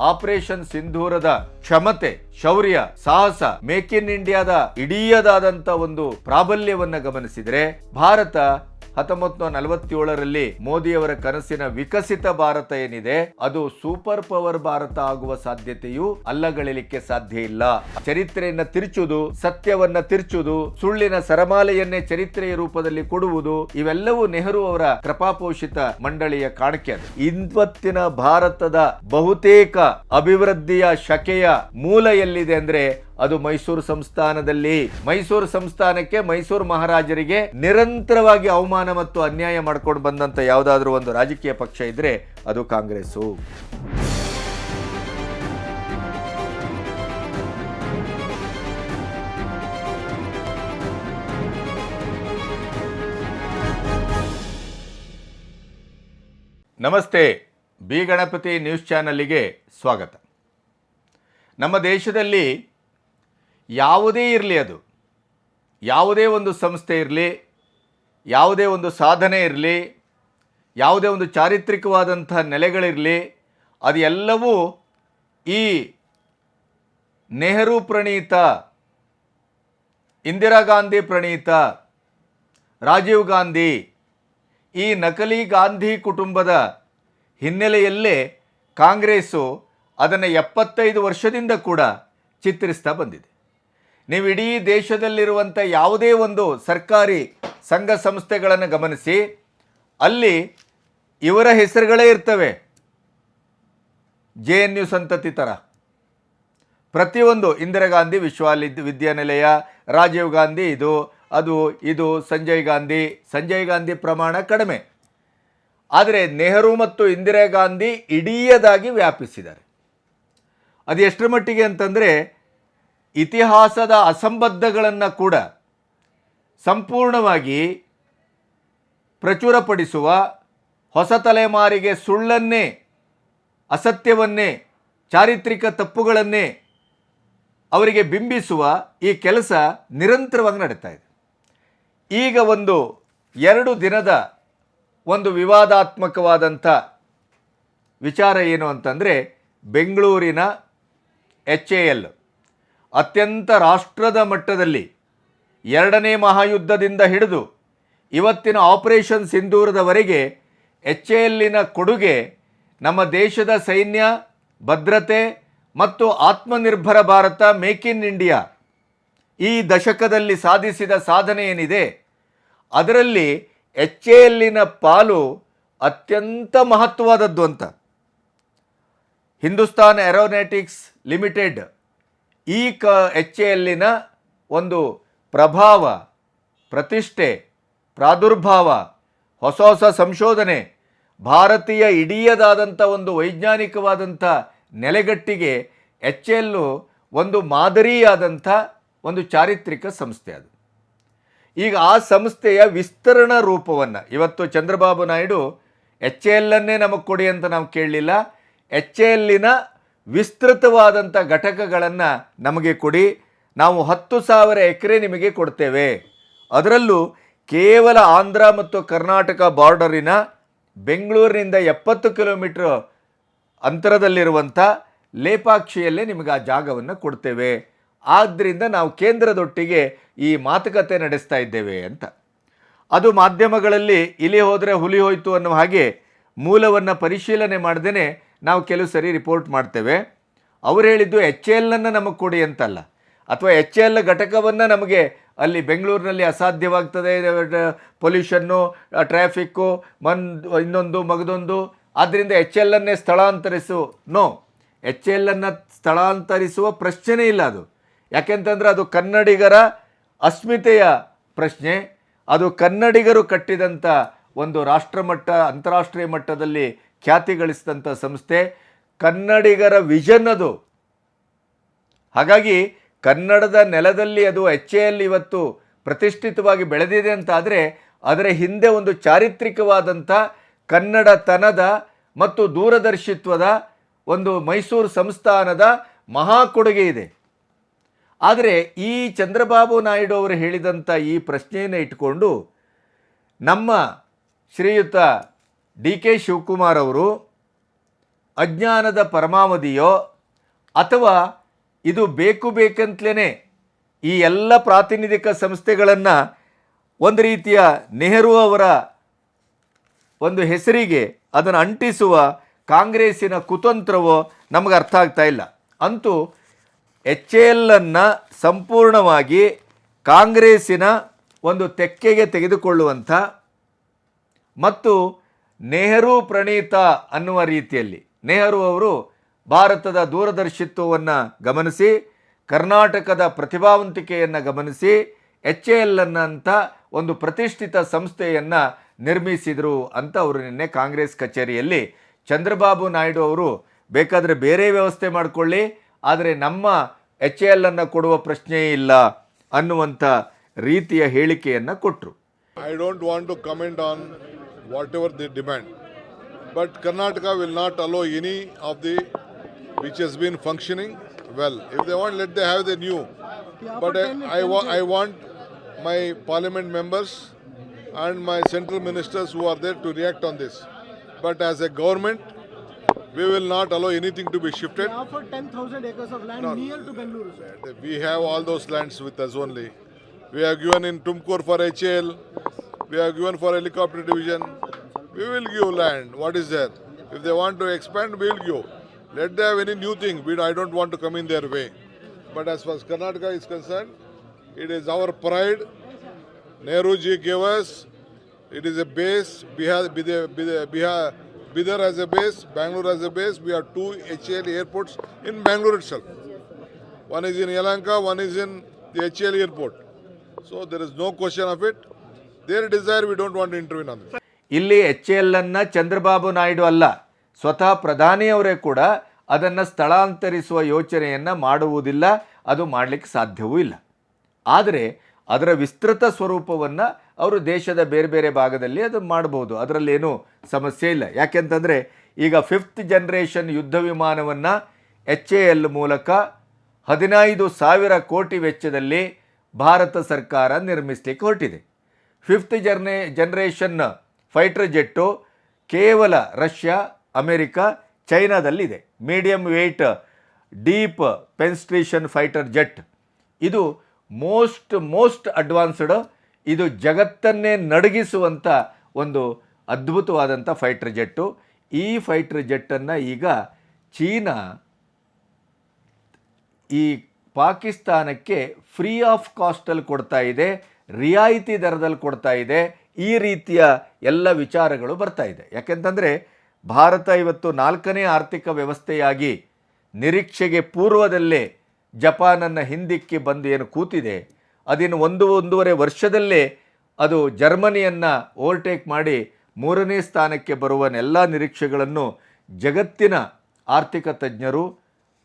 Operation ಸಿಂಧೂರದ ಕ್ಷಮತೆ ಶೌರ್ಯ ಸಾಹಸ ಮೇಕ್ ಇನ್ ಇಂಡಿಯಾದ ಇಡೀಯದಾದಂತ ಒಂದು ಪ್ರಾಬಲ್ಯವನ್ನ ಗಮನಿಸಿದರೆ ಭಾರತ ಹತ್ತೊಂಬತ್ತು ನಲವತ್ತೇಳರಲ್ಲಿ ಮೋದಿಯವರ ಕನಸಿನ ವಿಕಸಿತ ಭಾರತ ಏನಿದೆ, ಅದು ಸೂಪರ್ ಪವರ್ ಭಾರತ ಆಗುವ ಸಾಧ್ಯತೆಯು ಅಲ್ಲಗಳಿಲಿಕ್ಕೆ ಸಾಧ್ಯ ಇಲ್ಲ. ಚರಿತ್ರೆಯನ್ನ ತಿರುಚುವುದು, ಸತ್ಯವನ್ನ ತಿರುಚುವುದು, ಸುಳ್ಳಿನ ಸರಮಾಲೆಯನ್ನೇ ಚರಿತ್ರೆಯ ರೂಪದಲ್ಲಿ ಕೊಡುವುದು, ಇವೆಲ್ಲವೂ ನೆಹರು ಅವರ ಕೃಪಾಪೋಷಿತ ಮಂಡಳಿಯ ಕಾಣಿಕೆ ಇವತ್ತಿನ ಭಾರತದ ಬಹುತೇಕ ಅಭಿವೃದ್ಧಿಯ ಶಕೆಯ ಮೂಲ ಎಲ್ಲಿದೆ ಅಂದ್ರೆ ಅದು ಮೈಸೂರು ಸಂಸ್ಥಾನದಲ್ಲಿ. ಮೈಸೂರು ಸಂಸ್ಥಾನಕ್ಕೆ ಮೈಸೂರು ಮಹಾರಾಜರಿಗೆ ನಿರಂತರವಾಗಿ ಅವಮಾನ ಮತ್ತು ಅನ್ಯಾಯ ಮಾಡ್ಕೊಂಡು ಬಂದಂತ ಯಾವುದಾದ್ರೂ ಒಂದು ರಾಜಕೀಯ ಪಕ್ಷ ಇದ್ರೆ ಅದು ಕಾಂಗ್ರೆಸ್ಸು. ನಮಸ್ತೆ, ಬಿ ಗಣಪತಿ ನ್ಯೂಸ್ ಚಾನಲ್ಗೆ ಸ್ವಾಗತ. ನಮ್ಮ ದೇಶದಲ್ಲಿ ಯಾವುದೇ ಇರಲಿ ಅದು. ಯಾವುದೇ ಒಂದು ಸಂಸ್ಥೆ ಇರಲಿ, ಯಾವುದೇ ಒಂದು ಸಾಧನೆ ಇರಲಿ, ಯಾವುದೇ ಒಂದು ಚಾರಿತ್ರಿಕವಾದಂಥ ನೆಲೆಗಳಿರಲಿ, ಅದು ಎಲ್ಲವೂ ಈ ನೆಹರು ಪ್ರಣೀತ, ಇಂದಿರಾ ಗಾಂಧಿ ಪ್ರಣೀತ, ರಾಜೀವ್ ಗಾಂಧಿ, ಈ ನಕಲಿ ಗಾಂಧಿ ಕುಟುಂಬದ ಹಿನ್ನೆಲೆಯಲ್ಲೇ ಕಾಂಗ್ರೆಸ್ಸು ಅದನ್ನು ಎಪ್ಪತ್ತೈದು ವರ್ಷದಿಂದ ಕೂಡ ಚಿತ್ರಿಸ್ತಾ ಬಂದಿದೆ. ನೀವು ಇಡೀ ದೇಶದಲ್ಲಿರುವಂಥ ಯಾವುದೇ ಒಂದು ಸರ್ಕಾರಿ ಸಂಘ ಸಂಸ್ಥೆಗಳನ್ನು ಗಮನಿಸಿ, ಅಲ್ಲಿ ಇವರ ಹೆಸರುಗಳೇ ಇರ್ತವೆ. ಜೆ ಎನ್ ಯು ಸಂತತಿ ಥರ. ಪ್ರತಿಯೊಂದು ಇಂದಿರಾ ಗಾಂಧಿ ವಿಶ್ವಾಲಿ ವಿದ್ಯಾನಿಲಯ, ರಾಜೀವ್ ಗಾಂಧಿ ಇದು, ಅದು ಇದು, ಸಂಜಯ್ ಗಾಂಧಿ ಸಂಜಯ್ ಗಾಂಧಿ ಪ್ರಮಾಣ ಕಡಿಮೆ. ಆದರೆ ನೆಹರು ಮತ್ತು ಇಂದಿರಾ ಗಾಂಧಿ ಇಡೀಯದಾಗಿ ವ್ಯಾಪಿಸಿದ್ದಾರೆ. ಅದು ಎಷ್ಟರ ಮಟ್ಟಿಗೆ ಅಂತಂದರೆ ಇತಿಹಾಸದ ಅಸಂಬದ್ಧಗಳನ್ನು ಕೂಡ ಸಂಪೂರ್ಣವಾಗಿ ಪ್ರಚುರಪಡಿಸುವ ಹೊಸ ತಲೆಮಾರಿಗೆ ಸುಳ್ಳನ್ನೇ, ಅಸತ್ಯವನ್ನೇ, ಚಾರಿತ್ರಿಕ ತಪ್ಪುಗಳನ್ನೇ ಅವರಿಗೆ ಬಿಂಬಿಸುವ ಈ ಕೆಲಸ ನಿರಂತರವಾಗಿ ನಡೀತಾ ಇದೆ. ಈಗ ಒಂದು ಎರಡು ದಿನದ ಒಂದು ವಿವಾದಾತ್ಮಕವಾದಂಥ ವಿಚಾರ ಏನು ಅಂತಂದರೆ ಬೆಂಗಳೂರಿನ ಎಚ್ ಎ ಎಲ್. ಅತ್ಯಂತ ರಾಷ್ಟ್ರದ ಮಟ್ಟದಲ್ಲಿ ಎರಡನೇ ಮಹಾಯುದ್ಧದಿಂದ ಹಿಡಿದು ಇವತ್ತಿನ ಆಪರೇಷನ್ ಸಿಂಧೂರದವರೆಗೆ ಎಚ್ ಎಲ್ಲಿನ ಕೊಡುಗೆ ನಮ್ಮ ದೇಶದ ಸೈನ್ಯ, ಭದ್ರತೆ ಮತ್ತು Atmanirbhar Bharat make in India ಈ ದಶಕದಲ್ಲಿ ಸಾಧಿಸಿದ ಸಾಧನೆ ಏನಿದೆ, ಅದರಲ್ಲಿ ಎಚ್ ಎಲ್ಲಿನ ಪಾಲು ಅತ್ಯಂತ ಮಹತ್ವವಾದದ್ದು ಅಂತ. ಹಿಂದೂಸ್ತಾನ್ ಏರೋನಾಟಿಕ್ಸ್ ಲಿಮಿಟೆಡ್ ಈ ಕ ಎ ಎಲ್ಲಿನ ಒಂದು ಪ್ರಭಾವ, ಪ್ರತಿಷ್ಠೆ, ಪ್ರಾದುರ್ಭಾವ, ಹೊಸ ಹೊಸ ಸಂಶೋಧನೆ, ಭಾರತೀಯ ಇಡೀಯದಾದಂಥ ಒಂದು ವೈಜ್ಞಾನಿಕವಾದಂಥ ನೆಲೆಗಟ್ಟಿಗೆ ಎಚ್ ಎಲ್ಲು ಒಂದು ಮಾದರಿಯಾದಂಥ ಒಂದು ಚಾರಿತ್ರಿಕ ಸಂಸ್ಥೆ ಅದು. ಈಗ ಆ ಸಂಸ್ಥೆಯ ವಿಸ್ತರಣಾ ರೂಪವನ್ನು, ಇವತ್ತು ಚಂದ್ರಬಾಬು ನಾಯ್ಡು ಎಚ್ ಎಲ್ಲನ್ನೇ ನಮಗೆ ಕೊಡಿ ಅಂತ ನಾವು ಕೇಳಲಿಲ್ಲ ಎಚ್ ಎಲ್ಲಿನ ವಿಸ್ತೃತವಾದಂಥ ಘಟಕಗಳನ್ನು ನಮಗೆ ಕೊಡಿ. ನಾವು ಹತ್ತು ಸಾವಿರ ಎಕರೆ ನಿಮಗೆ ಕೊಡ್ತೇವೆ. ಅದರಲ್ಲೂ ಕೇವಲ ಆಂಧ್ರ ಮತ್ತು ಕರ್ನಾಟಕ ಬಾರ್ಡರಿನ ಬೆಂಗಳೂರಿನಿಂದ ಎಪ್ಪತ್ತು ಕಿಲೋಮೀಟ್ರ್ ಅಂತರದಲ್ಲಿರುವಂಥ ಲೇಪಾಕ್ಷಿಯಲ್ಲೇ ನಿಮಗೆ ಆ ಜಾಗವನ್ನು ಕೊಡ್ತೇವೆ. ಆದ್ದರಿಂದ ನಾವು ಕೇಂದ್ರದೊಟ್ಟಿಗೆ ಈ ಮಾತುಕತೆ ನಡೆಸ್ತಾ ಇದ್ದೇವೆ ಅಂತ. ಅದು ಮಾಧ್ಯಮಗಳಲ್ಲಿ ಇಲಿ ಹೋದರೆ ಹುಲಿ ಹೋಯಿತು ಅನ್ನೋ ಹಾಗೆ ಮೂಲವನ್ನು ಪರಿಶೀಲನೆ ಮಾಡ್ದೇ ನಾವು ಕೆಲವು ಸರಿ ರಿಪೋರ್ಟ್ ಮಾಡ್ತೇವೆ. ಅವ್ರು ಹೇಳಿದ್ದು ಎಚ್ ಎಲ್ಲನ್ನು ನಮಗೆ ಕೊಡಿ ಅಂತಲ್ಲ. ಅಥವಾ ಎಚ್ ಎಲ್ ಘಟಕವನ್ನು ನಮಗೆ ಅಲ್ಲಿ ಬೆಂಗಳೂರಿನಲ್ಲಿ ಅಸಾಧ್ಯವಾಗ್ತದೆ, ಪೊಲ್ಯೂಷನ್ನು, ಟ್ರಾಫಿಕ್ಕು, ಮನ್, ಇನ್ನೊಂದು, ಮಗದೊಂದು. ಆದ್ದರಿಂದ ಎಚ್ ಎಲ್ಲನ್ನೇ ಸ್ಥಳಾಂತರಿಸು, ನೋ. ಎಚ್ ಎಲ್ಲನ್ನು ಸ್ಥಳಾಂತರಿಸುವ ಪ್ರಶ್ನೆ ಇಲ್ಲ ಅದು. ಯಾಕೆಂತಂದರೆ ಅದು ಕನ್ನಡಿಗರ ಅಸ್ಮಿತೆಯ ಪ್ರಶ್ನೆ. ಅದು ಕನ್ನಡಿಗರು ಕಟ್ಟಿದಂಥ ಒಂದು ರಾಷ್ಟ್ರಮಟ್ಟ, ಅಂತಾರಾಷ್ಟ್ರೀಯ ಮಟ್ಟದಲ್ಲಿ ಖ್ಯಾತಿ ಗಳಿಸಿದಂಥ ಸಂಸ್ಥೆ ಕನ್ನಡಿಗರ ವಿಷನ್ ಅದು. ಹಾಗಾಗಿ ಕನ್ನಡದ ನೆಲದಲ್ಲಿ ಅದು ಎಚ್ ಇವತ್ತು ಪ್ರತಿಷ್ಠಿತವಾಗಿ ಬೆಳೆದಿದೆ ಅಂತ ಆದರೆ ಅದರ ಹಿಂದೆ ಒಂದು ಚಾರಿತ್ರಿಕವಾದಂಥ ಕನ್ನಡತನದ ಮತ್ತು ದೂರದರ್ಶಿತ್ವದ ಒಂದು ಮೈಸೂರು ಸಂಸ್ಥಾನದ ಮಹಾ ಕೊಡುಗೆ ಇದೆ. ಆದರೆ ಈ ಚಂದ್ರಬಾಬು ನಾಯ್ಡು ಅವರು ಹೇಳಿದಂಥ ಈ ಪ್ರಶ್ನೆಯನ್ನು ಇಟ್ಕೊಂಡು ನಮ್ಮ ಶ್ರೀಯುತ ಡಿ ಕೆ ಶಿವಕುಮಾರ್ ಅವರು ಅಜ್ಞಾನದ ಪರಮಾವಧಿಯೋ ಅಥವಾ ಇದು ಬೇಕು ಬೇಕಂತಲೇ ಈ ಎಲ್ಲ ಪ್ರಾತಿನಿಧಿಕ ಸಂಸ್ಥೆಗಳನ್ನು ಒಂದು ರೀತಿಯ ನೆಹರು ಅವರ ಒಂದು ಹೆಸರಿಗೆ ಅದನ್ನು ಅಂಟಿಸುವ ಕಾಂಗ್ರೆಸ್ಸಿನ ಕುತಂತ್ರವೋ ನಮಗೆ ಅರ್ಥ ಆಗ್ತಾ ಇಲ್ಲ. ಅಂತೂ ಎಚ್ ಎಲ್ಲನ್ನು ಸಂಪೂರ್ಣವಾಗಿ ಕಾಂಗ್ರೆಸ್ಸಿನ ಒಂದು ತೆಕ್ಕೆಗೆ ತೆಗೆದುಕೊಳ್ಳುವಂಥ ಮತ್ತು ನೆಹರು ಪ್ರಣೀತ ಅನ್ನುವ ರೀತಿಯಲ್ಲಿ. ನೆಹರು ಅವರು ಭಾರತದ ದೂರದರ್ಶಿತ್ವವನ್ನು ಗಮನಿಸಿ, ಕರ್ನಾಟಕದ ಪ್ರತಿಭಾವಂತಿಕೆಯನ್ನು ಗಮನಿಸಿ, ಎಚ್ ಎ ಎಲ್ ಅನ್ನಂಥ ಒಂದು ಪ್ರತಿಷ್ಠಿತ ಸಂಸ್ಥೆಯನ್ನು ನಿರ್ಮಿಸಿದರು ಅಂತ ಅವರು ನಿನ್ನೆ ಕಾಂಗ್ರೆಸ್ ಕಚೇರಿಯಲ್ಲಿ ಚಂದ್ರಬಾಬು ನಾಯ್ಡು ಅವರು, ಬೇಕಾದರೆ ಬೇರೆ ವ್ಯವಸ್ಥೆ ಮಾಡಿಕೊಳ್ಳಿ, ಆದರೆ ನಮ್ಮ ಎಚ್ ಎ ಎಲ್ ಅನ್ನು ಕೊಡುವ ಪ್ರಶ್ನೆಯೇ ಇಲ್ಲ ಅನ್ನುವಂಥ ರೀತಿಯ ಹೇಳಿಕೆಯನ್ನು ಕೊಟ್ಟರು I don't want to comment on whatever they demand. But Karnataka will not allow any of the which has been functioning well. If they want, let they have the new. But I, I, wa- I want my parliament members and my central ministers who are there to react on this. But as a government, we will not allow anything to be shifted. They offered 10,000 acres of land No. near to Bengaluru, sir. We have all those lands with us only. We have given in Tumkur for HL. We have given for helicopter division. We will give land. What is there? If they want to expand, we will give. Let them have any new thing. We, I don't want to come in their way. But as far as Karnataka is concerned, it is our pride. Nehru ji gave us. It is a base. Bihar, Bidar, Bihar, Bidar as a base. Bangalore as a base. We have two HL airports in Bangalore itself. One is in Yelahanka, one is in the HL airport. So there is no question of it. Their desire, we don't want to intervene on this. ಇಲ್ಲಿ H L ಅನ್ನ ಚಂದ್ರಬಾಬು ನಾಯ್ಡು ಅಲ್ಲ, ಸ್ವತಃ ಪ್ರಧಾನಿಯವರೇ ಕೂಡ ಅದನ್ನು ಸ್ಥಳಾಂತರಿಸುವ ಯೋಚನೆಯನ್ನು ಮಾಡುವುದಿಲ್ಲ, ಅದು ಮಾಡಲಿಕ್ಕೆ ಸಾಧ್ಯವೂ ಇಲ್ಲ. ಆದರೆ ಅದರ ವಿಸ್ತೃತ ಸ್ವರೂಪವನ್ನು ಅವರು ದೇಶದ ಬೇರೆ ಬೇರೆ ಭಾಗದಲ್ಲಿ ಅದು ಮಾಡಬಹುದು ಅದರಲ್ಲೇನೂ ಸಮಸ್ಯೆ ಇಲ್ಲ. ಯಾಕೆಂತಂದರೆ ಈಗ ಫಿಫ್ತ್ ಜನ್ರೇಷನ್ ಯುದ್ಧ ವಿಮಾನವನ್ನು ಎಚ್ ಎ ಎಲ್ ಮೂಲಕ ಹದಿನೈದು ಸಾವಿರ ಕೋಟಿ ವೆಚ್ಚದಲ್ಲಿ ಭಾರತ ಸರ್ಕಾರ ನಿರ್ಮಿಸಲಿಕ್ಕೆ ಹೊರಟಿದೆ. ಫಿಫ್ತ್ ಜರ್ನೇ ಜನ್ರೇಷನ್ ಫೈಟರ್ ಜೆಟ್ಟು ಕೇವಲ Russia, America, ಚೈನಾದಲ್ಲಿದೆ. Medium weight, deep penetration fighter jet. ಇದು ಮೋಸ್ಟ್ ಮೋಸ್ಟ್ ಅಡ್ವಾನ್ಸ್ಡ್, ಇದು ಜಗತ್ತನ್ನೇ ನಡಗಿಸುವಂಥ ಒಂದು ಅದ್ಭುತವಾದಂಥ ಫೈಟರ್ ಜೆಟ್ಟು. ಈ ಫೈಟರ್ ಜೆಟ್ಟನ್ನು ಈಗ ಚೀನಾ ಈ ಪಾಕಿಸ್ತಾನಕ್ಕೆ ಫ್ರೀ ಆಫ್ ಕಾಸ್ಟಲ್ಲಿ ಕೊಡ್ತಾ ಇದೆ, ರಿಯಾಯಿತಿ ದರದಲ್ಲಿ ಕೊಡ್ತಾ ಇದೆ. ಈ ರೀತಿಯ ಎಲ್ಲ ವಿಚಾರಗಳು ಬರ್ತಾ ಇದೆ. ಯಾಕೆಂತಂದರೆ ಭಾರತ ಇವತ್ತು ನಾಲ್ಕನೇ ಆರ್ಥಿಕ ವ್ಯವಸ್ಥೆಯಾಗಿ ನಿರೀಕ್ಷೆಗೆ ಪೂರ್ವದಲ್ಲೇ ಜಪಾನನ್ನು ಹಿಂದಿಕ್ಕಿ ಬಂದು ಏನು ಕೂತಿದೆ, ಅದಿನ್ನು ಒಂದು, ಒಂದೂವರೆ ವರ್ಷದಲ್ಲೇ ಅದು ಜರ್ಮನಿಯನ್ನು ಓವರ್ಟೇಕ್ ಮಾಡಿ ಮೂರನೇ ಸ್ಥಾನಕ್ಕೆ ಬರುವ ಎಲ್ಲ ನಿರೀಕ್ಷೆಗಳನ್ನು ಜಗತ್ತಿನ ಆರ್ಥಿಕ ತಜ್ಞರು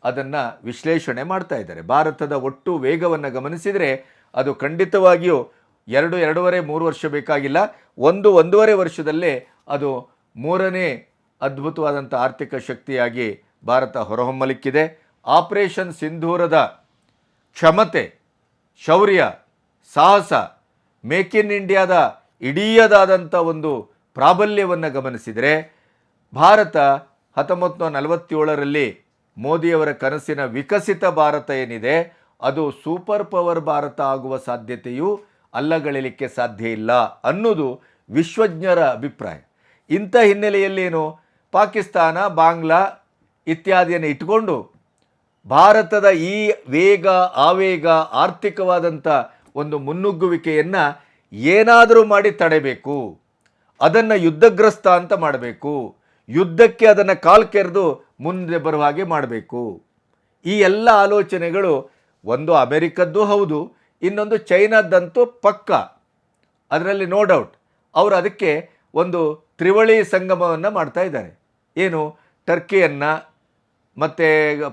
ಅದನ್ನು ವಿಶ್ಲೇಷಣೆ ಮಾಡ್ತಾ ಭಾರತದ ಒಟ್ಟು ವೇಗವನ್ನು ಗಮನಿಸಿದರೆ ಅದು ಖಂಡಿತವಾಗಿಯೂ ಎರಡು, ಎರಡೂವರೆ, ಮೂರು ವರ್ಷ ಬೇಕಾಗಿಲ್ಲ. ಒಂದು, ಒಂದೂವರೆ ವರ್ಷದಲ್ಲೇ ಅದು ಮೂರನೇ ಅದ್ಭುತವಾದಂಥ ಆರ್ಥಿಕ ಶಕ್ತಿಯಾಗಿ ಭಾರತ ಹೊರಹೊಮ್ಮಲಿಕ್ಕಿದೆ. ಆಪರೇಷನ್ ಸಿಂಧೂರದ ಕ್ಷಮತೆ, ಶೌರ್ಯ, ಸಾಹಸ, ಮೇಕ್ ಇನ್ ಇಂಡಿಯಾದ ಇಡೀಯದಾದಂಥ ಒಂದು ಪ್ರಾಬಲ್ಯವನ್ನು ಗಮನಿಸಿದರೆ, ಭಾರತ ಹತ್ತೊಂಬತ್ತು ನೂರ ನಲವತ್ತೇಳರಲ್ಲಿ ಮೋದಿಯವರ ಕನಸಿನ ವಿಕಸಿತ ಭಾರತ ಏನಿದೆ, ಅದು ಸೂಪರ್ ಪವರ್ ಭಾರತ ಆಗುವ ಸಾಧ್ಯತೆಯೂ ಅಲ್ಲಗಳಿಲಿಕ್ಕೆ ಸಾಧ್ಯ ಇಲ್ಲ ಅನ್ನೋದು ವಿಶ್ವಜ್ಞರ ಅಭಿಪ್ರಾಯ. ಇಂಥ ಹಿನ್ನೆಲೆಯಲ್ಲೇನು? ಪಾಕಿಸ್ತಾನ, ಬಾಂಗ್ಲಾ ಇತ್ಯಾದಿಯನ್ನು ಇಟ್ಕೊಂಡು ಭಾರತದ ಈ ವೇಗ, ಆವೇಗ, ಆರ್ಥಿಕವಾದಂಥ ಒಂದು ಮುನ್ನುಗ್ಗುವಿಕೆಯನ್ನು ಏನಾದರೂ ಮಾಡಿ ತಡೆಬೇಕು. ಅದನ್ನು ಯುದ್ಧಗ್ರಸ್ತ ಅಂತ ಮಾಡಬೇಕು. ಯುದ್ಧಕ್ಕೆ ಅದನ್ನು ಕಾಲ್ ಕೆರೆದು ಮುಂದೆ ಬರುವ ಹಾಗೆ ಮಾಡಬೇಕು. ಈ ಎಲ್ಲ ಆಲೋಚನೆಗಳು ಒಂದು ಅಮೆರಿಕದ್ದು ಹೌದು ಇನ್ನೊಂದು ಚೈನಾದ್ದಂತೂ ಪಕ್ಕ. ಅದರಲ್ಲಿ ನೋ ಡೌಟ್ ಅವರು ಅದಕ್ಕೆ ಒಂದು ತ್ರಿವಳಿ ಸಂಗಮವನ್ನು ಮಾಡ್ತಾ ಇದ್ದಾರೆ. ಏನು? ಟರ್ಕಿಯನ್ನು, ಮತ್ತು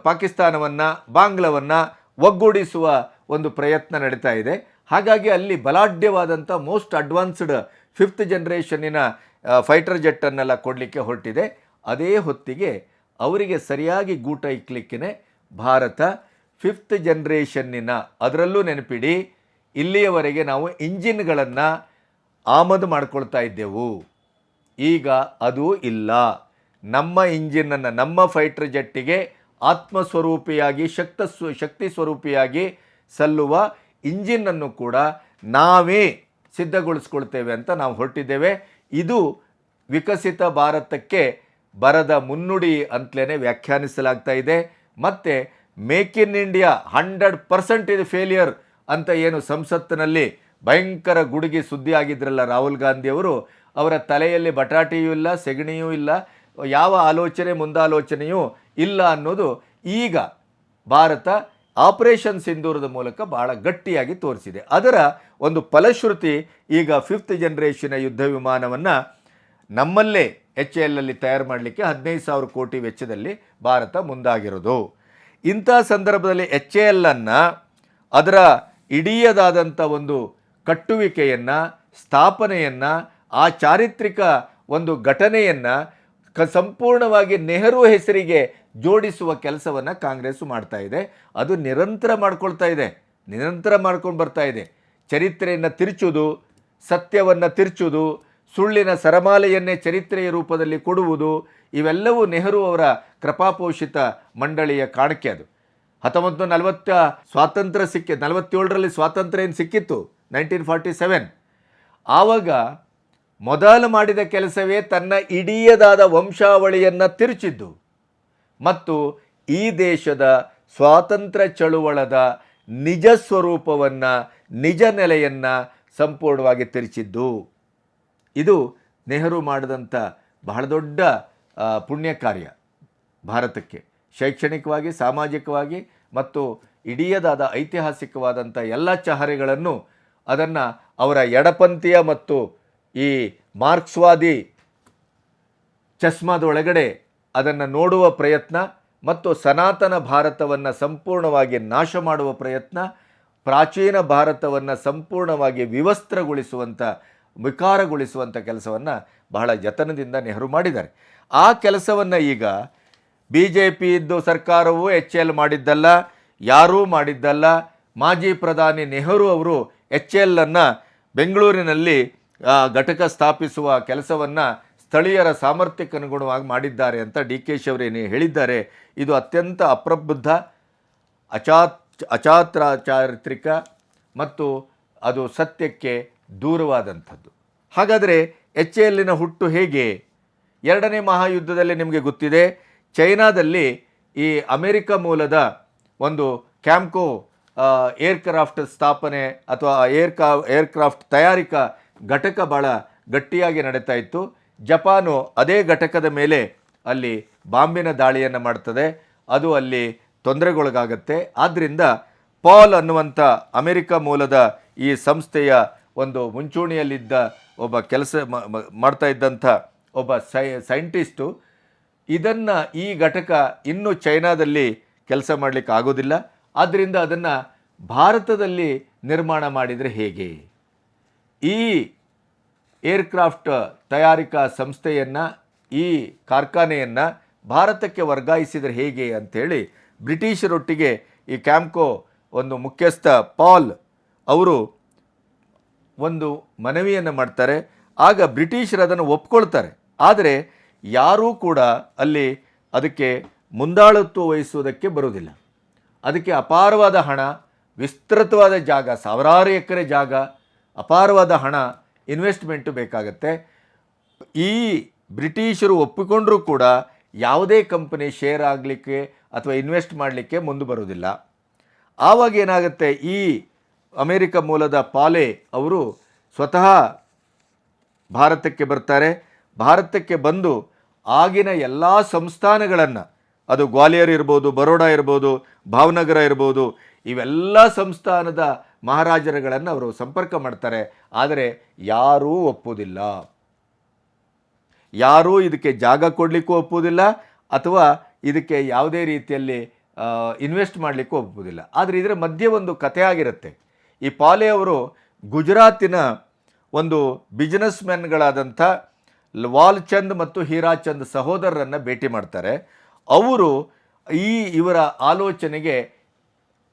ಪಾಕಿಸ್ತಾನವನ್ನು, ಬಾಂಗ್ಲವನ್ನು ಒಗ್ಗೂಡಿಸುವ ಒಂದು ಪ್ರಯತ್ನ ನಡೀತಾ ಇದೆ. ಹಾಗಾಗಿ ಅಲ್ಲಿ ಬಲಾಢ್ಯವಾದಂಥ ಮೋಸ್ಟ್ ಅಡ್ವಾನ್ಸ್ಡ್ ಫಿಫ್ತ್ ಜನ್ರೇಷನ್ನಿನ ಫೈಟರ್ ಜೆಟ್ಟನ್ನೆಲ್ಲ ಕೊಡಲಿಕ್ಕೆ ಹೊರಟಿದೆ. ಅದೇ ಹೊತ್ತಿಗೆ ಅವರಿಗೆ ಸರಿಯಾಗಿ ಗೂಟ ಇಕ್ಕಲಿಕ್ಕೆ ಭಾರತ. ಫಿಫ್ತ್ ಜನ್ರೇಷನ್ನಿನ ಅದರಲ್ಲೂ ನೆನಪಿಡಿ, ಇಲ್ಲಿಯವರೆಗೆ ನಾವು ಇಂಜಿನ್ಗಳನ್ನು ಆಮದು ಮಾಡ್ಕೊಳ್ತಾ ಇದ್ದೆವು. ಈಗ ಅದು ಇಲ್ಲ. ನಮ್ಮ ಇಂಜಿನನ್ನು, ನಮ್ಮ ಫೈಟರ್ ಜೆಟ್ಟಿಗೆ ಆತ್ಮಸ್ವರೂಪಿಯಾಗಿ, ಶಕ್ತ ಸ್ವ, ಶಕ್ತಿ ಸ್ವರೂಪಿಯಾಗಿ ಸಲ್ಲುವ ಇಂಜಿನನ್ನು ಕೂಡ ನಾವೇ ಸಿದ್ಧಗೊಳಿಸ್ಕೊಳ್ತೇವೆ ಅಂತ ನಾವು ಹೊರಟಿದ್ದೇವೆ. ಇದು ವಿಕಸಿತ ಭಾರತಕ್ಕೆ ಬರದ ಮುನ್ನುಡಿ ಅಂತಲೇ ವ್ಯಾಖ್ಯಾನಿಸಲಾಗ್ತಾ ಇದೆ. ಮತ್ತು make in India hundred percent ಇದು ಫೇಲಿಯರ್ ಅಂತ ಏನು ಸಂಸತ್ತಿನಲ್ಲಿ ಭಯಂಕರ ಗುಡುಗಿ ಸುದ್ದಿ ಆಗಿದ್ರಲ್ಲ ರಾಹುಲ್ ಗಾಂಧಿಯವರು ಅವರ ತಲೆಯಲ್ಲಿ ಬಟಾಟಿಯೂ ಇಲ್ಲ, ಸೆಗಣಿಯೂ ಇಲ್ಲ, ಯಾವ ಆಲೋಚನೆ ಮುಂದಾಲೋಚನೆಯೂ ಇಲ್ಲ ಅನ್ನೋದು ಈಗ ಭಾರತ ಆಪರೇಷನ್ ಸಿಂಧೂರದ ಮೂಲಕ ಬಹಳ ಗಟ್ಟಿಯಾಗಿ ತೋರಿಸಿದೆ. ಅದರ ಒಂದು ಫಲಶ್ರುತಿ ಈಗ ಫಿಫ್ತ್ ಜನರೇಷನ್ ಯುದ್ಧ ವಿಮಾನವನ್ನು ನಮ್ಮಲ್ಲೇ ಎಚ್ ಎಲ್ ಅಲ್ಲಿ ತಯಾರು ಮಾಡಲಿಕ್ಕೆ ಹದಿನೈದು ಸಾವಿರ ಕೋಟಿ ವೆಚ್ಚದಲ್ಲಿ ಭಾರತ ಮುಂದಾಗಿರೋದು. ಇಂಥ ಸಂದರ್ಭದಲ್ಲಿ ಎಚ್ ಎ ಅನ್ನು ಅದರ ಇಡೀಯದಾದಂಥ ಒಂದು ಕಟ್ಟುವಿಕೆಯನ್ನು, ಸ್ಥಾಪನೆಯನ್ನು, ಆ ಚಾರಿತ್ರಿಕ ಒಂದು ಘಟನೆಯನ್ನು ಕ ಸಂಪೂರ್ಣವಾಗಿ ನೆಹರು ಹೆಸರಿಗೆ ಜೋಡಿಸುವ ಕೆಲಸವನ್ನು ಕಾಂಗ್ರೆಸ್ ಮಾಡ್ತಾ ಇದೆ. ಅದು ನಿರಂತರ ಮಾಡ್ಕೊಳ್ತಾ ಇದೆ. ನಿರಂತರ ಮಾಡ್ಕೊಂಡು ಬರ್ತಾ ಇದೆ. ಚರಿತ್ರೆಯನ್ನು ತಿರುಚುವುದು ಸತ್ಯವನ್ನು ತಿರುಚುವುದು ಸುಳ್ಳಿನ ಸರಮಾಲೆಯನ್ನೇ ಚರಿತ್ರೆಯ ರೂಪದಲ್ಲಿ ಕೊಡುವುದು ಇವೆಲ್ಲವೂ ನೆಹರು ಅವರ ಕೃಪಾಪೋಷಿತ ಮಂಡಳಿಯ ಕಾಣಿಕೆ ಅದು. ಹತ್ತೊಂಬತ್ತು ನಲವತ್ತ ಸ್ವಾತಂತ್ರ್ಯ ಸಿಕ್ಕಿ, ನಲವತ್ತೇಳರಲ್ಲಿ ಸ್ವಾತಂತ್ರ್ಯ ಏನು ಸಿಕ್ಕಿತ್ತು? Nineteen forty seven. ಆವಾಗ ಮೊದಲು ಮಾಡಿದ ಕೆಲಸವೇ ತನ್ನ ಇಡೀಯದಾದ ವಂಶಾವಳಿಯನ್ನು ತಿರುಚಿದ್ದು. ಮತ್ತು ಈ ದೇಶದ ಸ್ವಾತಂತ್ರ್ಯ ಚಳುವಳದ ನಿಜ ಸ್ವರೂಪವನ್ನು, ನಿಜ ನೆಲೆಯನ್ನು ಸಂಪೂರ್ಣವಾಗಿ ತಿರುಚಿದ್ದು. ಇದು ನೆಹರು ಮಾಡಿದಂಥ ಬಹಳ ದೊಡ್ಡ ಪುಣ್ಯ ಕಾರ್ಯ ಭಾರತಕ್ಕೆ. ಶೈಕ್ಷಣಿಕವಾಗಿ, ಸಾಮಾಜಿಕವಾಗಿ ಮತ್ತು ಇಡಿಯದಾದ ಐತಿಹಾಸಿಕವಾದಂಥ ಎಲ್ಲ ಚಹರೆಗಳನ್ನು ಅದನ್ನು ಅವರ ಎಡಪಂಥೀಯ ಮತ್ತು ಈ ಮಾರ್ಕ್ಸ್ವಾದಿ ಚಸ್ಮಾದೊಳಗಡೆ ಅದನ್ನು ನೋಡುವ ಪ್ರಯತ್ನ ಮತ್ತು ಸನಾತನ ಭಾರತವನ್ನು ಸಂಪೂರ್ಣವಾಗಿ ನಾಶ ಮಾಡುವ ಪ್ರಯತ್ನ, ಪ್ರಾಚೀನ ಭಾರತವನ್ನು ಸಂಪೂರ್ಣವಾಗಿ ವಿವಸ್ತ್ರಗೊಳಿಸುವಂಥ ವಿಕಾರಗೊಳಿಸುವಂಥ ಕೆಲಸವನ್ನು ಬಹಳ ಜತನದಿಂದ ನೆಹರು ಮಾಡಿದ್ದಾರೆ. ಆ ಕೆಲಸವನ್ನು ಈಗ ಬಿ ಜೆ ಪಿ ಇದ್ದು ಸರ್ಕಾರವು ಎಚ್ ಎಲ್ ಮಾಡಿದ್ದಲ್ಲ, ಯಾರೂ ಮಾಡಿದ್ದಲ್ಲ. ಮಾಜಿ ಪ್ರಧಾನಿ ನೆಹರು ಅವರು ಎಚ್ ಎಲ್ ಅನ್ನು ಬೆಂಗಳೂರಿನಲ್ಲಿ ಘಟಕ ಸ್ಥಾಪಿಸುವ ಕೆಲಸವನ್ನು ಸ್ಥಳೀಯರ ಸಾಮರ್ಥ್ಯಕ್ಕೆ ಅನುಗುಣವಾಗಿ ಮಾಡಿದ್ದಾರೆ ಅಂತ ಡಿ ಕೆ ಶಿ ಅವರೇನು ಹೇಳಿದ್ದಾರೆ. ಇದು ಅತ್ಯಂತ ಅಪ್ರಬುದ್ಧ, ಅಚಾತ್, ಅಚಾತ್ರಾಚಾರಿತ್ರಿಕ ಮತ್ತು ಅದು ಸತ್ಯಕ್ಕೆ ದೂರವಾದಂಥದ್ದು. ಹಾಗಾದರೆ ಎಚ್ ಎಲ್ಲಿನ ಹುಟ್ಟು ಹೇಗೆ? ಎರಡನೇ ಮಹಾಯುದ್ಧದಲ್ಲಿ ನಿಮಗೆ ಗೊತ್ತಿದೆ, ಚೈನಾದಲ್ಲಿ ಈ ಅಮೆರಿಕ ಮೂಲದ ಒಂದು ಕ್ಯಾಂಪ್ಕೋ ಏರ್ಕ್ರಾಫ್ಟ್ ಸ್ಥಾಪನೆ ಅಥವಾ ಏರ್ಕಾ, ಏರ್ಕ್ರಾಫ್ಟ್ ತಯಾರಿಕಾ ಘಟಕ ಭಾಳ ಗಟ್ಟಿಯಾಗಿ ನಡೀತಾ ಇತ್ತು. ಜಪಾನು ಅದೇ ಘಟಕದ ಮೇಲೆ ಅಲ್ಲಿ ಬಾಂಬಿನ ದಾಳಿಯನ್ನು ಮಾಡ್ತದೆ. ಅದು ಅಲ್ಲಿ ತೊಂದರೆಗೊಳಗಾಗತ್ತೆ. ಆದ್ದರಿಂದ ಪಾಲ್ ಅನ್ನುವಂಥ ಅಮೆರಿಕ ಮೂಲದ ಈ ಸಂಸ್ಥೆಯ ಒಂದು ಮುಂಚೂಣಿಯಲ್ಲಿದ್ದ ಒಬ್ಬ ಕೆಲಸ ಮಾಡ್ತಾ ಇದ್ದಂಥ ಒಬ್ಬ ಸೈ, ಸೈಂಟಿಸ್ಟು, ಇದನ್ನು ಈ ಘಟಕ ಇನ್ನೂ ಚೈನಾದಲ್ಲಿ ಕೆಲಸ ಮಾಡಲಿಕ್ಕೆ ಆಗೋದಿಲ್ಲ. ಆದ್ದರಿಂದ ಅದನ್ನು ಭಾರತದಲ್ಲಿ ನಿರ್ಮಾಣ ಮಾಡಿದರೆ ಹೇಗೆ? ಈ ಏರ್ಕ್ರಾಫ್ಟ್ ತಯಾರಿಕಾ ಸಂಸ್ಥೆಯನ್ನು, ಈ ಕಾರ್ಖಾನೆಯನ್ನು ಭಾರತಕ್ಕೆ ವರ್ಗಾಯಿಸಿದರೆ ಹೇಗೆ ಅಂಥೇಳಿ ಬ್ರಿಟಿಷರೊಟ್ಟಿಗೆ ಈ ಕ್ಯಾಂಪ್ಕೋ ಒಂದು ಮುಖ್ಯಸ್ಥ ಪಾಲ್ ಅವರು ಒಂದು ಮನವಿಯನ್ನು ಮಾಡ್ತಾರೆ. ಆಗ ಬ್ರಿಟಿಷರು ಅದನ್ನು ಒಪ್ಕೊಳ್ತಾರೆ. ಆದರೆ ಯಾರೂ ಕೂಡ ಅಲ್ಲಿ ಅದಕ್ಕೆ ಮುಂದಾಳತ್ವ ವಹಿಸುವುದಕ್ಕೆ ಬರುವುದಿಲ್ಲ. ಅದಕ್ಕೆ ಅಪಾರವಾದ ಹಣ, ವಿಸ್ತೃತವಾದ ಜಾಗ, ಸಾವಿರಾರು ಎಕರೆ ಜಾಗ, ಅಪಾರವಾದ ಹಣ ಇನ್ವೆಸ್ಟ್ಮೆಂಟು ಬೇಕಾಗತ್ತೆ. ಈ ಬ್ರಿಟಿಷರು ಒಪ್ಪಿಕೊಂಡರೂ ಕೂಡ ಯಾವುದೇ ಕಂಪನಿ ಶೇರ್ ಆಗಲಿಕ್ಕೆ ಅಥವಾ ಇನ್ವೆಸ್ಟ್ ಮಾಡಲಿಕ್ಕೆ ಮುಂದೆ ಬರುವುದಿಲ್ಲ. ಆವಾಗ ಏನಾಗುತ್ತೆ, ಈ ಅಮೇರಿಕ ಮೂಲದ ಪಾಲೆ ಅವರು ಸ್ವತಃ ಭಾರತಕ್ಕೆ ಬರ್ತಾರೆ. ಭಾರತಕ್ಕೆ ಬಂದು ಆಗಿನ ಎಲ್ಲ ಸಂಸ್ಥಾನಗಳನ್ನು, ಅದು ಗ್ವಾಲಿಯರ್ ಇರ್ಬೋದು, ಬರೋಡಾ ಇರ್ಬೋದು, ಭಾವನಗರ ಇರ್ಬೋದು, ಇವೆಲ್ಲ ಸಂಸ್ಥಾನದ ಮಹಾರಾಜರುಗಳನ್ನು ಅವರು ಸಂಪರ್ಕ ಮಾಡ್ತಾರೆ. ಆದರೆ ಯಾರೂ ಒಪ್ಪುವುದಿಲ್ಲ ಯಾರೂ ಇದಕ್ಕೆ ಜಾಗ ಕೊಡಲಿಕ್ಕೂ ಒಪ್ಪುವುದಿಲ್ಲ ಅಥವಾ ಇದಕ್ಕೆ ಯಾವುದೇ ರೀತಿಯಲ್ಲಿ ಇನ್ವೆಸ್ಟ್ ಮಾಡಲಿಕ್ಕೂ ಒಪ್ಪುವುದಿಲ್ಲ ಆದರೆ ಇದರ ಮಧ್ಯೆ ಒಂದು ಕಥೆ ಆಗಿರುತ್ತೆ. ಈ ಪಾಲೆ ಅವರು ಗುಜರಾತಿನ ಒಂದು ಬಿಸ್ನೆಸ್ ಮ್ಯಾನ್ಗಳಾದಂಥ ವಾಲ್ಚಂದ್ ಮತ್ತು ಹೀರಾಚಂದ್ ಸಹೋದರರನ್ನು ಭೇಟಿ ಮಾಡ್ತಾರೆ. ಅವರು ಈ ಇವರ ಆಲೋಚನೆಗೆ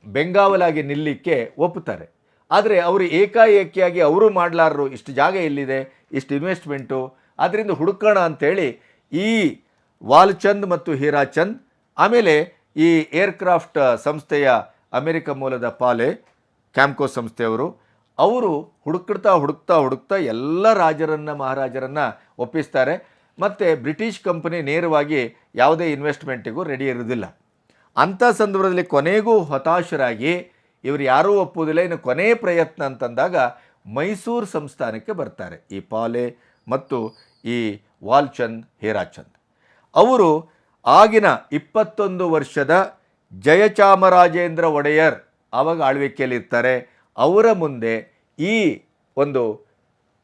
ಬೆಂಗಾವಲಾಗಿ ನಿಲ್ಲಿಕ್ಕೆ ಒಪ್ಪುತ್ತಾರೆ. ಆದರೆ ಅವರು ಏಕಾಏಕಿಯಾಗಿ ಅವರು ಮಾಡಲಾರರು ಇಷ್ಟು ಜಾಗ ಎಲ್ಲಿದೆ? ಇಷ್ಟು ಇನ್ವೆಸ್ಟ್ಮೆಂಟು? ಅದರಿಂದ ಹುಡುಕೋಣ ಅಂಥೇಳಿ ಈ ವಾಲ್ಚಂದ್ ಮತ್ತು ಹೀರಾಚಂದ್ ಆಮೇಲೆ ಈ ಏರ್ಕ್ರಾಫ್ಟ್ ಸಂಸ್ಥೆಯ ಅಮೆರಿಕ ಮೂಲದ ಪಾಲೆ ಕ್ಯಾಂಪ್ಕೋ ಸಂಸ್ಥೆಯವರು, ಅವರು ಹುಡುಕ್ತಾ ಹುಡುಕ್ತಾ ಹುಡುಕ್ತಾ ಎಲ್ಲ ರಾಜರನ್ನು, ಮಹಾರಾಜರನ್ನು ಒಪ್ಪಿಸ್ತಾರೆ. ಮತ್ತು ಬ್ರಿಟಿಷ್ ಕಂಪನಿ ನೇರವಾಗಿ ಯಾವುದೇ ಇನ್ವೆಸ್ಟ್ಮೆಂಟಿಗೂ ರೆಡಿ ಇರೋದಿಲ್ಲ ಅಂಥ ಸಂದರ್ಭದಲ್ಲಿ ಕೊನೆಗೂ ಹತಾಶರಾಗಿ ಇವರು ಯಾರೂ ಒಪ್ಪುವುದಿಲ್ಲ. ಇನ್ನು ಕೊನೆ ಪ್ರಯತ್ನ ಅಂತಂದಾಗ ಮೈಸೂರು ಸಂಸ್ಥಾನಕ್ಕೆ ಬರ್ತಾರೆ. ಈ ಪಾಲೆ ಮತ್ತು ಈ ವಾಲ್ಚಂದ್, ಹೇರಾಚಂದ್. ಅವರು ಆಗಿನ ಇಪ್ಪತ್ತೊಂದು ವರ್ಷದ ಜಯಚಾಮರಾಜೇಂದ್ರ ಒಡೆಯರ್ ಆವಾಗ ಆಳ್ವಿಕೆಯಲ್ಲಿರ್ತಾರೆ ಅವರ ಮುಂದೆ ಈ ಒಂದು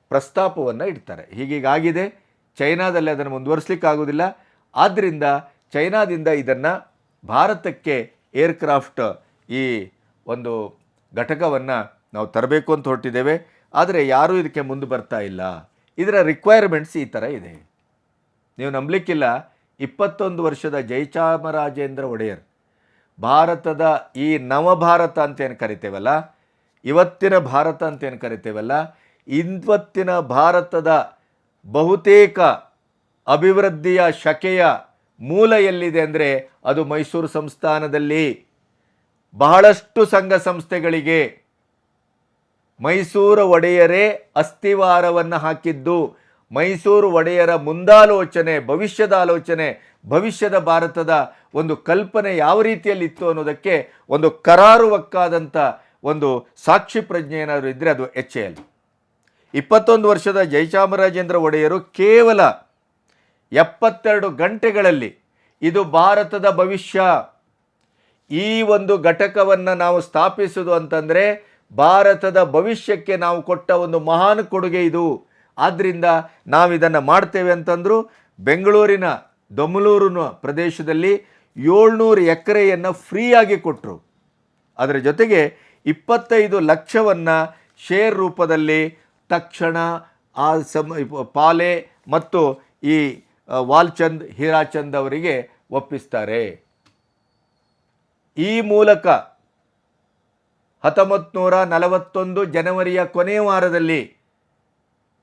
ಪ್ರಸ್ತಾಪವನ್ನು ಇಡ್ತಾರೆ. ಹೀಗೀಗಾಗಿದೆ ಚೈನಾದಲ್ಲಿ ಅದನ್ನು ಮುಂದುವರಿಸಲಿಕ್ಕಾಗೋದಿಲ್ಲ ಆದ್ದರಿಂದ ಚೈನಾದಿಂದ ಇದನ್ನು ಭಾರತಕ್ಕೆ ಏರ್ಕ್ರಾಫ್ಟ್ ಈ ಒಂದು ಘಟಕವನ್ನು ನಾವು ತರಬೇಕು ಅಂತ ಹೊರಟಿದ್ದೇವೆ. ಆದರೆ ಯಾರೂ ಇದಕ್ಕೆ ಮುಂದೆ ಬರ್ತಾ ಇಲ್ಲ. ಇದರ ರಿಕ್ವೈರ್ಮೆಂಟ್ಸ್ ಈ ಥರ ಇದೆ. ನೀವು ನಂಬಲಿಕ್ಕಿಲ್ಲ. ಇಪ್ಪತ್ತೊಂದು ವರ್ಷದ ಜಯಚಾಮರಾಜೇಂದ್ರ ಒಡೆಯರ್ ಭಾರತದ ಈ ನವಭಾರತ ಅಂತೇನು ಕರಿತೇವಲ್ಲ, ಇವತ್ತಿನ ಭಾರತ ಅಂತೇನು ಕರಿತೇವಲ್ಲ ಇವತ್ತಿನ ಭಾರತದ ಬಹುತೇಕ ಅಭಿವೃದ್ಧಿಯ ಶಕೆಯ ಮೂಲ ಎಲ್ಲಿದೆ ಅಂದರೆ ಅದು ಮೈಸೂರು ಸಂಸ್ಥಾನದಲ್ಲಿ. ಬಹಳಷ್ಟು ಸಂಘ ಸಂಸ್ಥೆಗಳಿಗೆ ಮೈಸೂರು ಒಡೆಯರೇ ಅಸ್ಥಿವಾರವನ್ನು ಹಾಕಿದ್ದು. ಮೈಸೂರು ಒಡೆಯರ ಮುಂದಾಲೋಚನೆ, ಭವಿಷ್ಯದ ಆಲೋಚನೆ, ಭವಿಷ್ಯದ ಭಾರತದ ಒಂದು ಕಲ್ಪನೆ ಯಾವ ರೀತಿಯಲ್ಲಿತ್ತು ಅನ್ನೋದಕ್ಕೆ ಒಂದು ಕರಾರುವಕ್ಕಾದಂಥ ಒಂದು ಸಾಕ್ಷಿ ಪ್ರಜ್ಞೆ ಏನಾದರೂ ಇದ್ದರೆ ಅದು ಎಚ್ ಎ ಎಲ್. ಇಪ್ಪತ್ತೊಂದು ವರ್ಷದ ಜಯಚಾಮರಾಜೇಂದ್ರ ಒಡೆಯರು ಕೇವಲ ಎಪ್ಪತ್ತೆರಡು ಗಂಟೆಗಳಲ್ಲಿ ಇದು ಭಾರತದ ಭವಿಷ್ಯ, ಈ ಒಂದು ಘಟಕವನ್ನು ನಾವು ಸ್ಥಾಪಿಸುವುದು ಅಂತಂದರೆ ಭಾರತದ ಭವಿಷ್ಯಕ್ಕೆ ನಾವು ಕೊಟ್ಟ ಒಂದು ಮಹಾನ್ ಕೊಡುಗೆ ಇದು. ಆದ್ದರಿಂದ ನಾವು ಇದನ್ನು ಮಾಡ್ತೇವೆ ಅಂತಂದರು ಬೆಂಗಳೂರಿನ ದೊಮಲೂರಿನ ಪ್ರದೇಶದಲ್ಲಿ ಏಳ್ನೂರು ಎಕರೆಯನ್ನು ಫ್ರೀಯಾಗಿ ಕೊಟ್ಟರು ಅದರ ಜೊತೆಗೆ ಇಪ್ಪತ್ತೈದು ಲಕ್ಷವನ್ನು ಶೇರ್ ರೂಪದಲ್ಲಿ ತಕ್ಷಣ ಆ ಸಮ ಪಾಲೆ ಮತ್ತು ಈ ವಾಲ್ಚಂದ್, ಹೀರಾಚಂದ್ ಅವರಿಗೆ ಒಪ್ಪಿಸ್ತಾರೆ. ಈ ಮೂಲಕ ಹತ್ತೊಂಬತ್ತು ನೂರ ನಲವತ್ತೊಂದು ಜನವರಿಯ ಕೊನೆಯ ವಾರದಲ್ಲಿ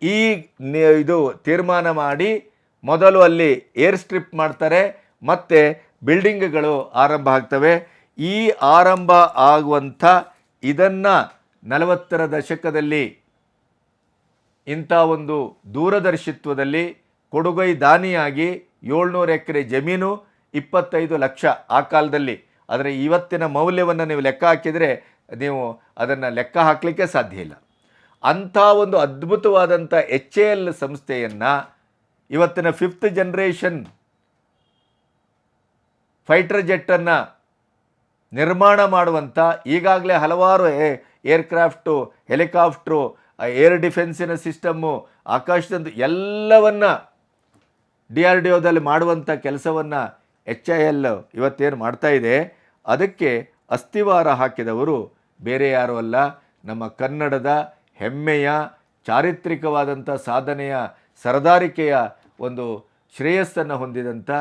ಈ ಇದು ತೀರ್ಮಾನ ಮಾಡಿ ಮೊದಲು ಅಲ್ಲಿ ಏರ್ ಸ್ಟ್ರಿಪ್ ಮಾಡ್ತಾರೆ, ಮತ್ತು ಬಿಲ್ಡಿಂಗ್ಗಳು ಆರಂಭ ಆಗ್ತವೆ. ಈ ಆರಂಭ ಆಗುವಂಥ ಇದನ್ನು ನಲವತ್ತರ ದಶಕದಲ್ಲಿ ಇಂಥ ಒಂದು ದೂರದರ್ಶಿತ್ವದಲ್ಲಿ ಕೊಡುಗೈ ದಾನಿಯಾಗಿ ಏಳ್ನೂರು ಎಕರೆ ಜಮೀನು ಇಪ್ಪತ್ತೈದು ಲಕ್ಷ ಆ ಕಾಲದಲ್ಲಿ. ಆದರೆ ಇವತ್ತಿನ ಮೌಲ್ಯವನ್ನು ನೀವು ಲೆಕ್ಕ ಹಾಕಿದರೆ ನೀವು ಅದನ್ನು ಲೆಕ್ಕ ಹಾಕಲಿಕ್ಕೆ ಸಾಧ್ಯ ಇಲ್ಲ. ಅಂಥ ಒಂದು ಅದ್ಭುತವಾದಂಥ ಎಚ್ ಎ ಎಲ್ ಸಂಸ್ಥೆಯನ್ನು ಇವತ್ತಿನ ಫಿಫ್ತ್ ಜನ್ರೇಷನ್ ಫೈಟರ್ ಜೆಟ್ಟನ್ನು ನಿರ್ಮಾಣ ಮಾಡುವಂಥ ಈಗಾಗಲೇ ಹಲವಾರು ಏರ್ಕ್ರಾಫ್ಟು, ಹೆಲಿಕಾಪ್ಟ್ರು ಏರ್ ಡಿಫೆನ್ಸಿನ ಸಿಸ್ಟಮ್ಮು, ಆಕಾಶದಂದು ಎಲ್ಲವನ್ನು ಡಿ ಆರ್ ಡಿ ಒದಲ್ಲಿ ಮಾಡುವಂಥ ಕೆಲಸವನ್ನು ಎಚ್ ಐ ಎಲ್ ಇವತ್ತೇನು ಮಾಡ್ತಾ ಇದೆ. ಅದಕ್ಕೆ ಅಸ್ಥಿವಾರ ಹಾಕಿದವರು ಬೇರೆ ಯಾರೂ ಅಲ್ಲ, ನಮ್ಮ ಕನ್ನಡದ ಹೆಮ್ಮೆಯ ಚಾರಿತ್ರಿಕವಾದಂಥ ಸಾಧನೆಯ, ಸರದಾರಿಕೆಯ ಒಂದು ಶ್ರೇಯಸ್ಸನ್ನು ಹೊಂದಿದಂಥ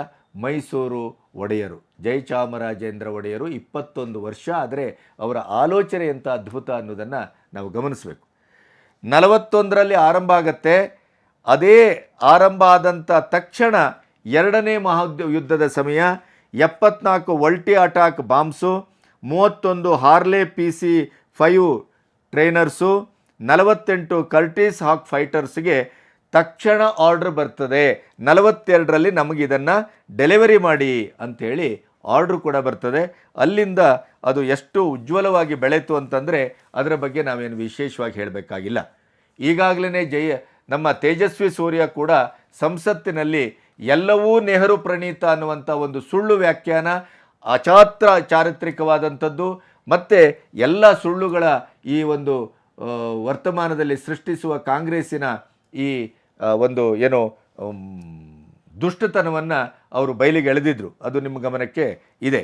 ಮೈಸೂರು ಒಡೆಯರು. ಜಯಚಾಮರಾಜೇಂದ್ರ ಒಡೆಯರು ಇಪ್ಪತ್ತೊಂದು ವರ್ಷ ಆದರೆ ಅವರ ಆಲೋಚನೆ ಎಂಥ ಅದ್ಭುತ ಅನ್ನೋದನ್ನು ನಾವು ಗಮನಿಸಬೇಕು. ನಲವತ್ತೊಂದರಲ್ಲಿ ಆರಂಭ ಆಗತ್ತೆ. ಅದೇ ಆರಂಭ ಆದಂಥ ತಕ್ಷಣ ಎರಡನೇ ಮಹಾದ್ ಯುದ್ಧದ ಸಮಯ, ಎಪ್ಪತ್ನಾಲ್ಕು ವಲ್ಟಿ ಅಟಾಕ್ ಬಾಂಬ್ಸು, ಮೂವತ್ತೊಂದು Harlow P C five trainers, ನಲವತ್ತೆಂಟು ಕರ್ಟಿಸ್ ಹಾಕ್ ಫೈಟರ್ಸ್ಗೆ ತಕ್ಷಣ ಆರ್ಡ್ರ್ ಬರ್ತದೆ. ನಲವತ್ತೆರಡರಲ್ಲಿ ನಮಗೆ ಇದನ್ನು ಡೆಲಿವರಿ ಮಾಡಿ ಅಂಥೇಳಿ ಆರ್ಡ್ರ್ ಕೂಡ ಬರ್ತದೆ. ಅಲ್ಲಿಂದ ಅದು ಎಷ್ಟು ಉಜ್ವಲವಾಗಿ ಬೆಳೆಯಿತು ಅಂತಂದರೆ ಅದರ ಬಗ್ಗೆ ನಾವೇನು ವಿಶೇಷವಾಗಿ ಹೇಳಬೇಕಾಗಿಲ್ಲ. ಈಗಾಗಲೇ ಜಯ, ನಮ್ಮ ತೇಜಸ್ವಿ ಸೂರ್ಯ ಕೂಡ ಸಂಸತ್ತಿನಲ್ಲಿ ಎಲ್ಲವೂ ನೆಹರು ಪ್ರಣೀತ ಅನ್ನುವಂಥ ಒಂದು ಸುಳ್ಳು ವ್ಯಾಖ್ಯಾನ, ಅಚಾತ್ರ ಚಾರಿತ್ರಿಕವಾದಂಥದ್ದು, ಮತ್ತು ಎಲ್ಲ ಸುಳ್ಳುಗಳ ಈ ಒಂದು ವರ್ತಮಾನದಲ್ಲಿ ಸೃಷ್ಟಿಸುವ ಕಾಂಗ್ರೆಸ್ಸಿನ ಈ ಒಂದು ಏನು ದುಷ್ಟತನವನ್ನು ಅವರು ಬಯಲಿಗೆ ಎಳೆದಿದ್ರು. ಅದು ನಿಮ್ಮ ಗಮನಕ್ಕೆ ಇದೆ.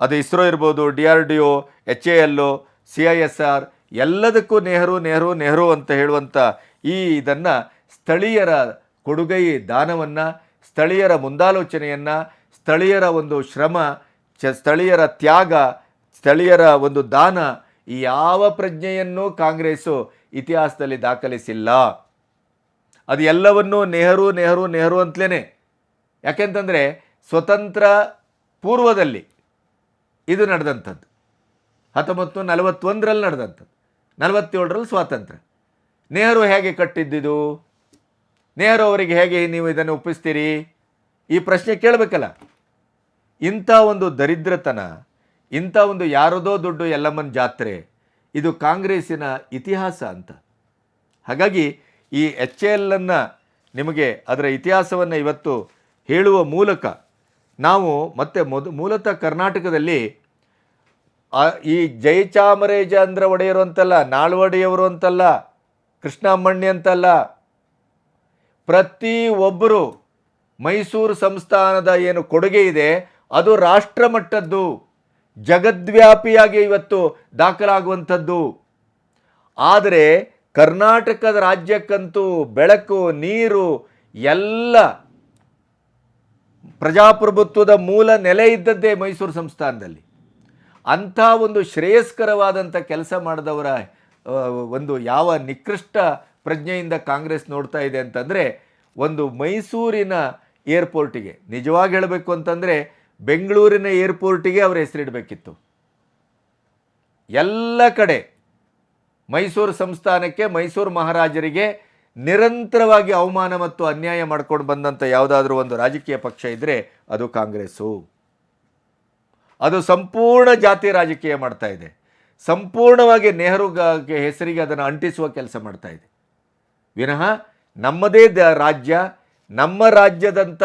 ಅದು ಇಸ್ರೋ ಇರ್ಬೋದು, D R D O, H A L C I S R, ಎಲ್ಲದಕ್ಕೂ ನೆಹರು ನೆಹರು ನೆಹರು ಅಂತ ಹೇಳುವಂಥ ಈ ಇದನ್ನು ಸ್ಥಳೀಯರ ಕೊಡುಗೈ ದಾನವನ್ನು, ಸ್ಥಳೀಯರ ಮುಂದಾಲೋಚನೆಯನ್ನು, ಸ್ಥಳೀಯರ ಒಂದು ಶ್ರಮ, ಚ, ಸ್ಥಳೀಯರ ತ್ಯಾಗ, ಸ್ಥಳೀಯರ ಒಂದು ದಾನ, ಯಾವ ಪ್ರಜ್ಞೆಯನ್ನು ಕಾಂಗ್ರೆಸ್ಸು ಇತಿಹಾಸದಲ್ಲಿ ದಾಖಲಿಸಿಲ್ಲ. ಅದು ಎಲ್ಲವನ್ನೂ ನೆಹರು ನೆಹರು ನೆಹರು ಅಂತಲೇ ಯಾಕೆಂತಂದರೆ ಸ್ವತಂತ್ರ ಪೂರ್ವದಲ್ಲಿ ಇದು ನಡೆದಂಥದ್ದು. ಹತ್ತೊಂಬತ್ತು ನಲವತ್ತೊಂದರಲ್ಲಿ ನಡೆದಂಥದ್ದು. ನಲವತ್ತೇಳರಲ್ಲಿ ಸ್ವಾತಂತ್ರ್ಯ. ನೆಹರು ಹೇಗೆ ಕಟ್ಟಿದ್ದಿದು? ನೆಹರು ಅವರಿಗೆ ಹೇಗೆ ನೀವು ಇದನ್ನು ಒಪ್ಪಿಸ್ತೀರಿ? ಈ ಪ್ರಶ್ನೆ ಕೇಳಬೇಕಲ್ಲ. ಇಂಥ ಒಂದು ದರಿದ್ರತನ, ಇಂಥ ಒಂದು ಯಾರದೋ ದುಡ್ಡು ಎಲ್ಲಮ್ಮನ ಜಾತ್ರೆ, ಇದು ಕಾಂಗ್ರೆಸ್ಸಿನ ಇತಿಹಾಸ ಅಂತ. ಹಾಗಾಗಿ ಈ ಎಚ್ ಎಲ್ಲನ್ನು ನಿಮಗೆ ಅದರ ಇತಿಹಾಸವನ್ನು ಇವತ್ತು ಹೇಳುವ ಮೂಲಕ ನಾವು ಮತ್ತೆ ಮೊದ, ಮೂಲತಃ ಕರ್ನಾಟಕದಲ್ಲಿ ಈ ಜಯಚಾಮರೇಜ ಅಂದ್ರ ಒಡೆಯರು ಅಂತಲ್ಲ, ನಾಲ್ವಡಿಯವರು ಅಂತಲ್ಲ ಕೃಷ್ಣಮ್ಮಣ್ಣಿ ಅಂತಲ್ಲ, ಪ್ರತಿ ಒಬ್ಬರು ಮೈಸೂರು ಸಂಸ್ಥಾನದ ಏನು ಕೊಡುಗೆ ಇದೆ, ಅದು ರಾಷ್ಟ್ರ ಮಟ್ಟದ್ದು ಜಗದ್ವ್ಯಾಪಿಯಾಗಿ ಇವತ್ತು ದಾಖಲಾಗುವಂಥದ್ದು. ಆದರೆ ಕರ್ನಾಟಕದ ರಾಜ್ಯಕ್ಕಂತೂ ಬೆಳಕು, ನೀರು, ಎಲ್ಲ ಪ್ರಜಾಪ್ರಭುತ್ವದ ಮೂಲ ನೆಲೆ ಇದ್ದದ್ದೇ ಮೈಸೂರು ಸಂಸ್ಥಾನದಲ್ಲಿ. ಅಂಥ ಒಂದು ಶ್ರೇಯಸ್ಕರವಾದಂಥ ಕೆಲಸ ಮಾಡಿದವರ ಒಂದು ಯಾವ ನಿಕೃಷ್ಟ ಪ್ರಜ್ಞೆಯಿಂದ ಕಾಂಗ್ರೆಸ್ ನೋಡ್ತಾ ಇದೆ ಅಂತಂದರೆ, ಒಂದು ಮೈಸೂರಿನ ಏರ್ಪೋರ್ಟಿಗೆ, ನಿಜವಾಗಿ ಹೇಳಬೇಕು ಅಂತಂದರೆ ಬೆಂಗಳೂರಿನ ಏರ್ಪೋರ್ಟಿಗೆ ಅವರ ಹೆಸರಿಡಬೇಕಿತ್ತು. ಎಲ್ಲ ಕಡೆ ಮೈಸೂರು ಸಂಸ್ಥಾನಕ್ಕೆ ಮೈಸೂರು ಮಹಾರಾಜರಿಗೆ ನಿರಂತರವಾಗಿ ಅವಮಾನ ಮತ್ತು ಅನ್ಯಾಯ ಮಾಡ್ಕೊಂಡು ಬಂದಂಥ ಯಾವುದಾದ್ರೂ ಒಂದು ರಾಜಕೀಯ ಪಕ್ಷ ಇದ್ದರೆ ಅದು ಕಾಂಗ್ರೆಸ್ಸು. ಅದು ಸಂಪೂರ್ಣ ಜಾತಿ ರಾಜಕೀಯ ಮಾಡ್ತಾ ಇದೆ. ಸಂಪೂರ್ಣವಾಗಿ ನೆಹರುಗೆ ಹೆಸರಿಗೆ ಅದನ್ನು ಅಂಟಿಸುವ ಕೆಲಸ ಮಾಡ್ತಾ ಇದೆ. ವಿನಃ ನಮ್ಮದೇ ದ ರಾಜ್ಯ, ನಮ್ಮ ರಾಜ್ಯದಂಥ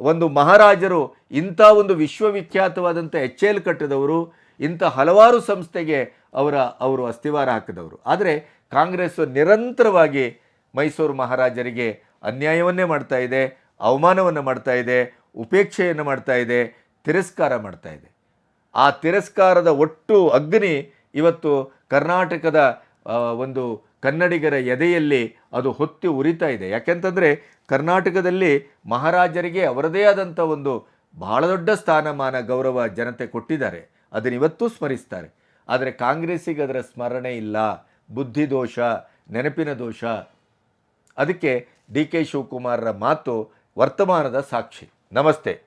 ಒಂದು ಮಹಾರಾಜರು, ಇಂಥ ಒಂದು ವಿಶ್ವವಿಖ್ಯಾತವಾದಂಥ ಎಚ್ ಎಲ್ ಕಟ್ಟಿದವರು, ಇಂಥ ಹಲವಾರು ಸಂಸ್ಥೆಗೆ ಅವರ, ಅವರು ಅಸ್ಥಿವಾರ ಹಾಕಿದವರು. ಆದರೆ ಕಾಂಗ್ರೆಸ್ಸು ನಿರಂತರವಾಗಿ ಮೈಸೂರು ಮಹಾರಾಜರಿಗೆ ಅನ್ಯಾಯವನ್ನೇ ಮಾಡ್ತಾ ಇದೆ, ಅವಮಾನವನ್ನು ಮಾಡ್ತಾ ಇದೆ, ಉಪೇಕ್ಷೆಯನ್ನು ಮಾಡ್ತಾ ಇದೆ, ತಿರಸ್ಕಾರ ಮಾಡ್ತಾ ಇದೆ. ಆ ತಿರಸ್ಕಾರದ ಒಟ್ಟು ಅಗ್ನಿ ಇವತ್ತು ಕರ್ನಾಟಕದ ಒಂದು ಕನ್ನಡಿಗರ ಎದೆಯಲ್ಲಿ ಅದು ಹೊತ್ತಿ ಉರಿತಾ ಇದೆ. ಯಾಕೆಂತಂದರೆ ಕರ್ನಾಟಕದಲ್ಲಿ ಮಹಾರಾಜರಿಗೆ ಅವರದೇ ಆದಂಥ ಒಂದು ಬಹಳ ದೊಡ್ಡ ಸ್ಥಾನಮಾನ ಗೌರವ ಜನತೆ ಕೊಟ್ಟಿದ್ದಾರೆ. ಅದನ್ನು ಇವತ್ತೂ ಸ್ಮರಿಸ್ತಾರೆ. ಆದರೆ ಕಾಂಗ್ರೆಸ್ಸಿಗೆ ಅದರ ಸ್ಮರಣೆ ಇಲ್ಲ, ಬುದ್ಧಿ ದೋಷ, ನೆನಪಿನ ದೋಷ. ಅದಕ್ಕೆ ಡಿ ಕೆ ಶಿವಕುಮಾರರ ಮಾತು ವರ್ತಮಾನದ ಸಾಕ್ಷಿ. ನಮಸ್ತೆ.